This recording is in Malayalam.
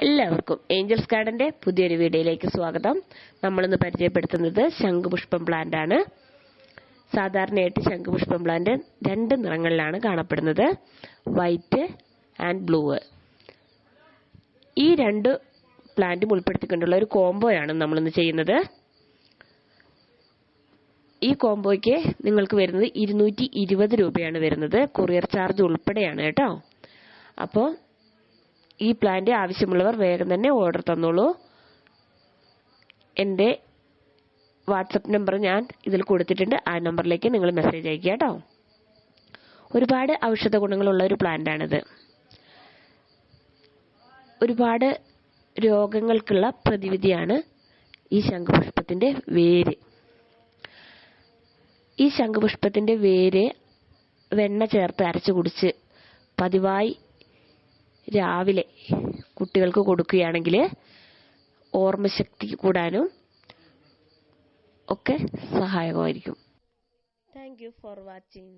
എല്ലാവർക്കും ഏഞ്ചൽസ് ഗാർഡന്റെ പുതിയൊരു വീഡിയോയിലേക്ക് സ്വാഗതം. നമ്മളിന്ന് പരിചയപ്പെടുത്തുന്നത് ശംഖുപുഷ്പം പ്ലാന്റ് ആണ്. സാധാരണയായിട്ട് ശംഖുപുഷ്പം പ്ലാന്റ് രണ്ട് നിറങ്ങളിലാണ് കാണപ്പെടുന്നത്. വൈറ്റ് ആൻഡ് ബ്ലൂ ഈ രണ്ട് പ്ലാന്റും ഉൾപ്പെടുത്തിക്കൊണ്ടുള്ള ഒരു കോംബോയാണ് നമ്മളിന്ന് ചെയ്യുന്നത്. ഈ കോംബോയ്ക്ക് നിങ്ങൾക്ക് വരുന്നത് ഇരുന്നൂറ്റി ഇരുപത് രൂപയാണ് വരുന്നത്. കൊറിയർ ചാർജ് ഉൾപ്പെടെയാണ് കേട്ടോ. അപ്പോൾ ഈ പ്ലാന്റ് ആവശ്യമുള്ളവർ വേഗം തന്നെ ഓർഡർ തന്നോളൂ. എന്റെ വാട്സപ്പ് നമ്പർ ഞാൻ ഇതിൽ കൊടുത്തിട്ടുണ്ട്. ആ നമ്പറിലേക്ക് നിങ്ങൾ മെസ്സേജ് അയക്കുക കേട്ടോ ഒരുപാട് ഔഷധ ഗുണങ്ങളുള്ള ഒരു പ്ലാന്റാണിത് ഒരുപാട് രോഗങ്ങൾക്കുള്ള പ്രതിവിധിയാണ് ഈ ശംഖുപുഷ്പത്തിന്റെ വേര്. ഈ ശംഖുപുഷ്പത്തിന്റെ വേര് വെണ്ണ ചേർത്ത് അരച്ചു കുടിച്ച് പതിവായി രാവിലെ കുട്ടികൾക്ക് കൊടുക്കുകയാണെങ്കിൽ ഓർമ്മശക്തി കൂടാനും ഒക്കെ സഹായകമായിരിക്കും. Thank you for watching